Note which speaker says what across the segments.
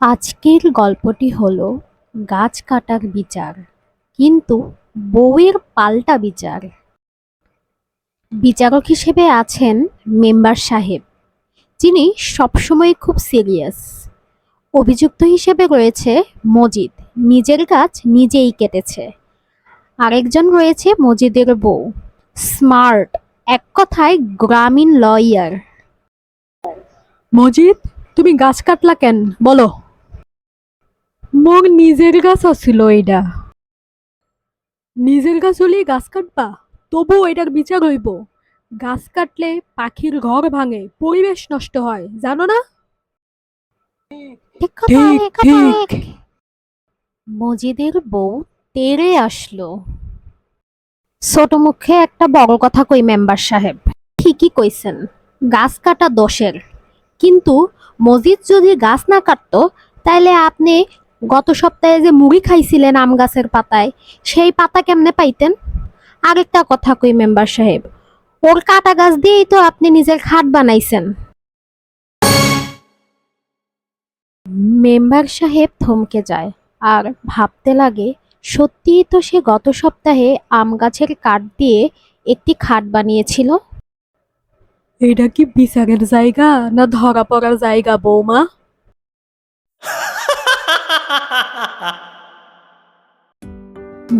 Speaker 1: আজকের গল্পটি হলো গাছ কাটার বিচার, কিন্তু বউয়ের পাল্টা বিচার। বিচারক হিসেবে আছেন মেম্বার সাহেব, যিনি সবসময় খুব সিরিয়াস। অভিযুক্ত হিসেবে রয়েছে মজিদ, নিজের গাছ নিজেই কেটেছে। আরেকজন রয়েছে মজিদের বউ, স্মার্ট, এক কথায় গ্রামীণ লয়ার।
Speaker 2: মজিদ, তুমি গাছ কাটলা কেন? বলো। মোর নিজের গাছ আছিল এইটা নিজের গাছ হলে গাছ কাটবা তবু এটার বিচার হইব। গাছ কাটলে পাখির ঘর ভাঙে পরিবেশ নষ্ট হয় জানো না?
Speaker 1: ঠিক ঠিক। মজিদের বউ তেরে আসলো। ছোট মুখে একটা বড় কথা কই মেম্বার সাহেব। ঠিকই কইছেন গাছ কাটা দোষের। কিন্তু মজিদ যদি গাছ না কাটতো তাইলে আপনি গত সপ্তাহে যে মুড়ি খাইছিলেন আম গাছের পাতায়, সেই পাতা কেমনে পাইতেন? আরেকটা কথা কই মেম্বার সাহেব, ওর কাটা গাছ দিয়েই তো আপনি নিজের খাট বানাইছেন। মেম্বার সাহেব থমকে যায়, আর ভাবতে লাগে, সত্যিই তো সে গত সপ্তাহে আম গাছের কাঠ দিয়ে একটি খাট বানিয়েছিল?
Speaker 2: এটা কি বিচারের জায়গা না ধরা পড়ার জায়গা, বৌমা?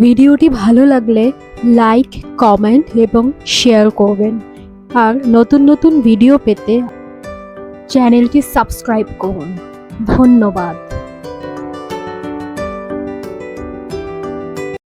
Speaker 2: ভিডিওটি ভালো লাগলে লাইক, কমেন্ট এবং শেয়ার করবেন। আর নতুন নতুন ভিডিও পেতে চ্যানেলটি সাবস্ক্রাইব করুন। ধন্যবাদ।